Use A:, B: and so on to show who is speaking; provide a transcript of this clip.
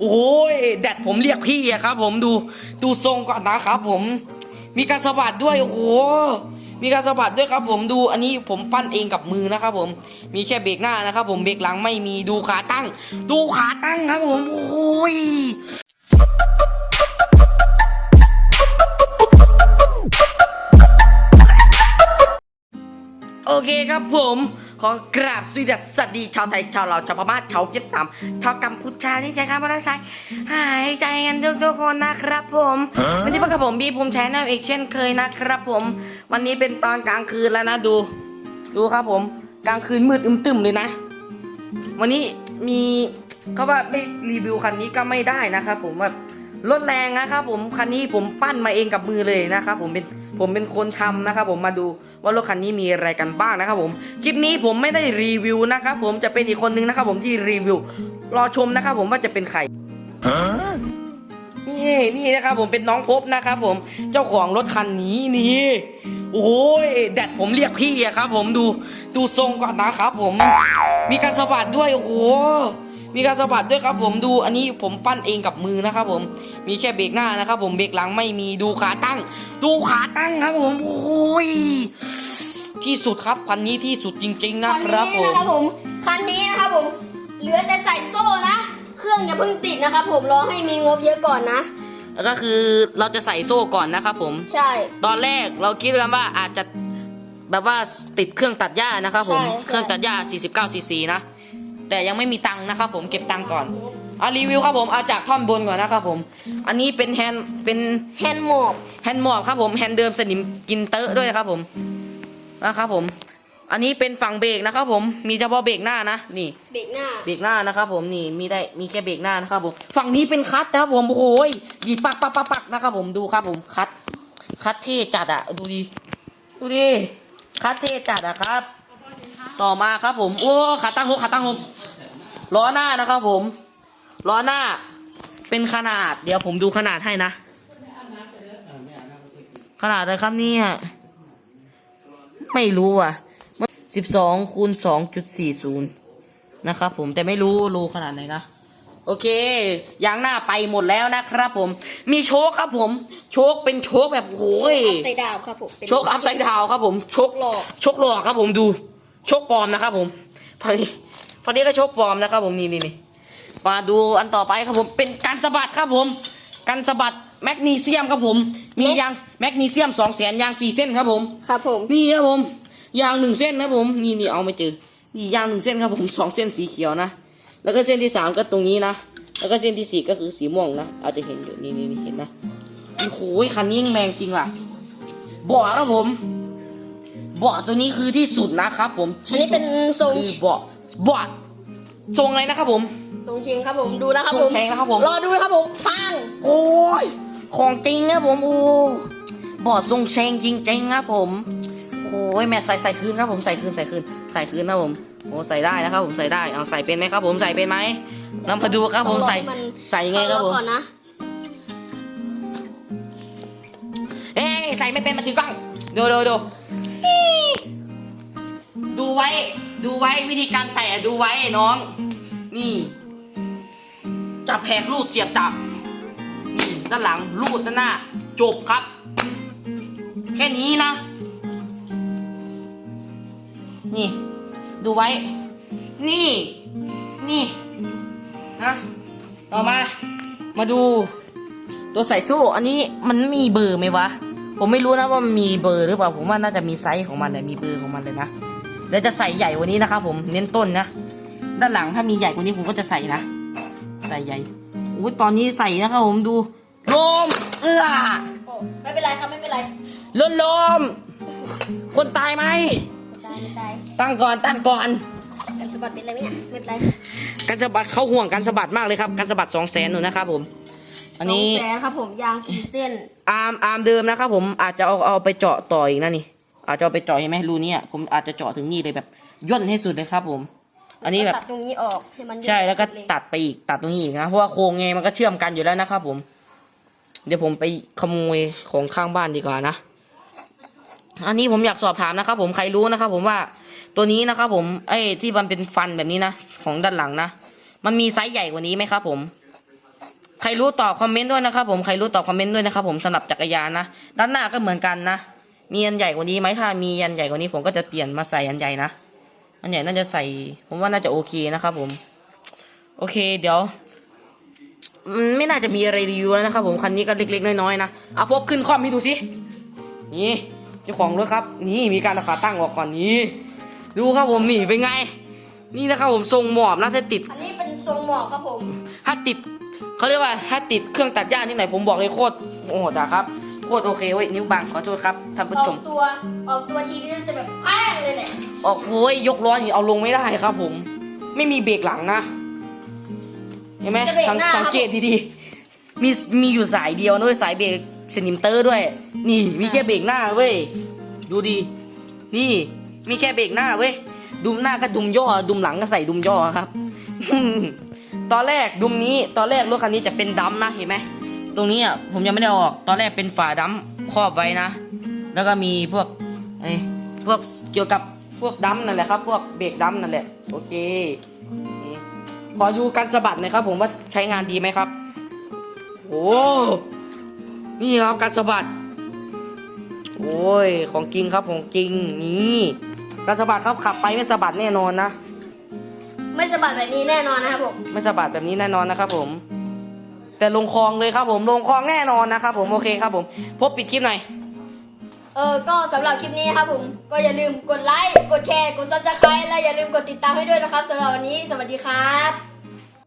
A: โอ้ยแดดผมเรียกพี่อะครับ ผมดูดูทรงก่อนนะครับ ผม มีการสะบัดด้วยโอ้โหมีการสะบัดด้วยครับ ผมดูอันนี้ผมปั้นเองกับมือนะครับ ผมมีแค่เบรกหน้านะครับ ผมเบรกหลังไม่มีดูขาตั้ง ดูขาตั้งครับ ผมโอ้ยโอเคครับผม ขอกราบสวัสดีชาวไทยชาวลาวชาวพม่าชาวเวียดนามชาวกัมพูชาที่ใช้คำว่าใช้หายใจกันทุกทุกๆคนนะครับผมวันนี้พบกับผมบีภูมิแชนแนลอีกเช่นเคยนะครับผม วันนี้เป็นตอนกลางคืนแล้วนะดู ดูครับผม กลางคืนมืดอึมตึมเลยนะ วันนี้มีเขาว่าไม่รีวิวคันนี้ก็ไม่ได้นะครับผมแบบรถแรงนะครับผมคันนี้ผมปั้นมาเองกับมือเลยนะครับผมเป็นผมเป็นคนทำนะครับผมมาดู ว่ารถคันนี้มีอะไรกันบ้างนะครับผมคลิปนี้ผมไม่ได้รีวิวนะครับผมจะเป็นอีกคนนึงนะครับผมที่รีวิว รอชมนะครับผมว่าจะเป็นใครนี่นี่นะครับผมเป็นน้องพบนะครับผมเจ้าของรถคันนี้นี่โอ้ยแดดผมเรียกพี่อะครับ ผมดูดูทรงก่อนนะครับผม มีการสะบัดด้วยโอ้โห มีการสะบัดด้วยครับผมดูอันนี้ผมปั้นเองกับมือนะครับผมมีแค่เบรกหน้านะครับผมเบรกหลังไม่มีดูขาตั้ง ดูขาตั้งครับผมโอ้ยที่สุดครับคันนี้ที่สุดจริง ๆ นะ
B: คัน
A: ครับผ
B: นี้
A: ม
B: นะครับผมคันนี้นะครับผมเหลือแต่ใส่โซ่นะ เครื่องอย่าเพิ่งติดนะครับผมรอให้มีงบเยอะก่อนนะ
A: แล้วก็คือเราจะใส่โซ่ก่อนนะครับผม
B: ใช่
A: ตอนแรกเราคิดกันว่าอาจจะแบบว่าติดเครื่องตัดหญ้านะครับผม
B: ใช่ใช่
A: เครื่องตัดหญ้า 49 ซีซีนะ แต่ยังไม่มีตังค์นะครับผมเก็บตังค์ก่อนเอารีวิวครับผมเอาจากท่อนบนก่อนนะครับผม อันนี้เป็นแฮนด์เป็น
B: แฮนด์หมอบ
A: แฮนด์หมอบครับผมแฮนด์เดิมสนิมกินเตอะด้วยครับผมนะครับผม อันนี้เป็นฝั่งเบรกนะครับผมมีเฉพาะเบรกหน้านะนี่
B: เบรกหน้า
A: เบรกหน้านะครับผมนี่มีได้มีแค่เบรกหน้านะครับผมฝั่งนี้เป็นคัทนะครับผมโอ้โหยหยิบปักปักปักปักนะครับผมดูครับผมคัทคัทเท่จัดอะดูดิดูดิคัทเท่จัดอะครับ ต่อมาครับผมโอ้ขาตั้งหกขาตั้งหก ล้อหน้านะครับผม ล้อหน้าเป็นขนาด เดี๋ยวผมดูขนาดให้นะ ขนาดอะไรครับเนี่ยไม่รู้อะสิบสองคูณสองจุดสี่ศูนย์นะครับผมแต่ไม่รู้รูขนาดไหนนะโอเคยางหน้าไปหมดแล้วนะครับผม มีโชคครับผม โชคเป็นโชคแบบโอ้ย
B: อัพไซด์ดาวครับผมเป็น
A: โชคอัพไซด์ดาวครับผม โชค
B: หลอก
A: โชคหลอกครับผมดู โชคปลอมนะครับผมฝั่งนี้ ฝั่งนี้ก็โชคปลอมนะครับผมนี่นี่นี่มาดูอันต่อไปครับผมเป็นการสะบัดครับผมการสะบัดแมกนีเซียมครับผม มียางแมกนีเซียมสองแสนยางสี่เส้นครับผม
B: ครับผม
A: นี่ครับผม ยางหนึ่งเส้นนะครับผม นี่นี่เอาไม่เจอ นี่ยางหนึ่งเส้นครับผมสองเส้นสีเขียวนะ แล้วก็เส้นที่สามก็ตรงนี้นะ แล้วก็เส้นที่สี่ก็คือสีม่วงนะอาจจะเห็นอยู่นี่นี่นี่เห็นนะ โอ้โหคันนี้ยังแรงจริงว่ะเบาะครับผม เบาะตัวนี้คือที่สุดนะครับผม
B: อันนี้เป็นทรง
A: คือเบาะเบาะทรงอะไรนะครับผม
B: ทรงเชงครับผมดูนะครับ
A: ทร
B: ผ
A: ง
B: ม
A: แชงนะครับผม
B: รอดูนะครับผมปัง
A: โอ้ยของจริงครับผมโอ้เบาะทรงเชงจริงๆครับผมโอ้ยแม่ใส่ใส่คืนครับผมใส่คืนใส่คืนใส่คืนนะผมโอ้ใส่ได้นะครับผมใส่ได้เอาใส่เป็นไหมครับ ผมใส่เป็นไหมนำมาดูครับผมใส่
B: ต้องรอให้มัน
A: ใส่ยังไงครับผม
B: ก่อนนะ
A: เอ้ยใส่ไม่เป็นมาถือกล้อง ดูดูดูดูไว้ ดูไว้วิธีการใส่อะดูไว้น้อง นี่ จับแผกรูดเสียบจับ นี่ด้านหลังรูดด้านหน้า จบครับ แค่นี้นะ นี่ ดูไว้ นี่ นี่ นะต่อมา มาดู ตัวใส่โซ่อันนี้มันมีเบอร์ไหมวะ ผมไม่รู้นะว่ามันมีเบอร์หรือเปล่า ผมว่าน่าจะมีไซส์ของมันเลยมีเบอร์ของมันเลยนะ เดี๋ยวจะใส่ใหญ่กว่านี้นะครับผมเน้นต้นนะ ด้านหลังถ้ามีใหญ่กว่านี้ผมก็จะใส่นะ ใส่ใหญ่อุ้ยตอนนี้ใส่นะครับผมดูลมเอื้อ
B: โอ้ไม่เป็นไรครับไม่เป็นไร
A: ลมลม คนตายไหม
B: ไม่ตายไม่ตาย
A: ตั้งก่อนตั้งก่อน
B: กันสะบัดเป็นไรไหมเนี่ยไม่เป็นไร
A: การสะบัดเขาห่วงการสะบัดมากเลยครับการสะบัดสองแสนหนูนะครับผม อันนี้
B: สงแสนครับผมยางสี่เส้น
A: อาร์มอาร์มเดิมนะครับผมอาจจะเอาเอาไปเจาะต่ออีกนะนี่ อาจจะเอาไปเจาะเห็นไหมรูนี้อะผมอาจจะเจาะถึงนี่เลยแบบย่นให้สุดเลยครับผม อันนี้แบบ
B: ตัดตรงนี้ออกให้มันยืด
A: ใช่แล้วก็
B: สุเย
A: ตัดไปอีกตัดตรงนี้อีกนะเพราะว่าโครงไงมันก็เชื่อมกันอยู่แล้วนะครับผม เดี๋ยวผมไปขโมยของข้างบ้านดีกว่านะอันนี้ผมอยากสอบถามนะครับผมใครรู้นะครับผมว่าตัวนี้นะครับผมไอ้ที่มันเป็นฟันแบบนี้นะของด้านหลังนะมันมีไซส์ใหญ่กว่านี้ไหมครับผมใครรู้ตอบคอมเมนต์ด้วยนะครับผมใครรู้ตอบคอมเมนต์ด้วยนะครับผมสำหรับจักรยานนะด้านหน้าก็เหมือนกันนะ มีอันใหญ่กว่านี้ไหมถ้ามีอันใหญ่กว่านี้ผมก็จะเปลี่ยนมาใส่อันใหญ่นะอันใหญ่น่าจะใส่ ผมว่าน่าจะโอเคนะครับผม โอเค เดี๋ยวมันไม่น่าจะมีอะไรรีวิวแล้วนะครับ ผมคันนี้ก็เล็กๆน้อยๆนะเอาพวกขึ้นคล่อมให้ดูสินี่เจ้าของรถครับ นี่มีการราคาตั้งออกก่อนนี้ ดูครับผมนี่เป็นไง นี่นะครับผมทรงหมอบนะถ้าติด
B: อันนี้เป็นทรงหมอกครับผม
A: ถ้าติดเขาเรียกว่าถ้าติดเครื่องตัดหญ้าที่ไหนผมบอกเลยโคตรโอ้โหดอะครับ โคตรโอเคเว้ยนิ้วบังขอโทษครับท่านผู้
B: ออ
A: ช
B: ก
A: ม
B: ตัวออกตัวทีนี้จะแบบแพ้งเลยเนี่ย
A: ออกโอ้ยยกล้อนี่เอาลงไม่ได้ครับ ผม ไม่มีเบรกหลังนะเห็นไหม
B: จะเบรก
A: สัง
B: หน้า
A: สังเกตดีๆมีมีอยู่สายเดียวนะเว้ยสายเบรกสนิมเตอร์ด้วย นี่มีแค่เบรกหน้าเว้ยดูดี นี่ มีแค่เบรกหน้าเว้ยดุมหน้าก็ดุมย่อ ดุมหลังก็ใส่ดุมย่อครับ ตอนแรกดุมนี้ตอนแรกรถคันนี้จะเป็นดัมนะเห็นไหม ตรงนี้อะผมยังไม่ได้เอาออก ตอนแรกเป็นฝาดัมครอบไว้นะ แล้วก็มีพวกไอ้พวกเกี่ยวกับพวกดัมนั่นแหละครับ พวกเบรกดัมนั่นแหละ โอเคนี่ขอดูการสะบัดหน่อยครับ ผมว่าใช้งานดีไหมครับ โอ้นี่ครับการสะบัด โอ้ย ของจริงครับของจริงนี่การสะบัดครับขับไปไม่สะบัดแน่นอนนะ
B: ไม่สะบัดแบบนี้แน่นอนนะครับผม
A: ไม่สะบัดแบบนี้แน่นอนนะครับผม แต่ลงคลองเลยครับผมลงคลองแน่นอนนะครับผมโอเคครับผมพบปิดคลิปหน่อย
B: เออ ก็สำหรับคลิปนี้ครับผม ก็อย่าลืมกดไลค์ กดแชร์ กดซับสไครต์และอย่าลืมกดติดตามให้ด้วยนะครับสำหรับวันนี้ สวัสดีครับ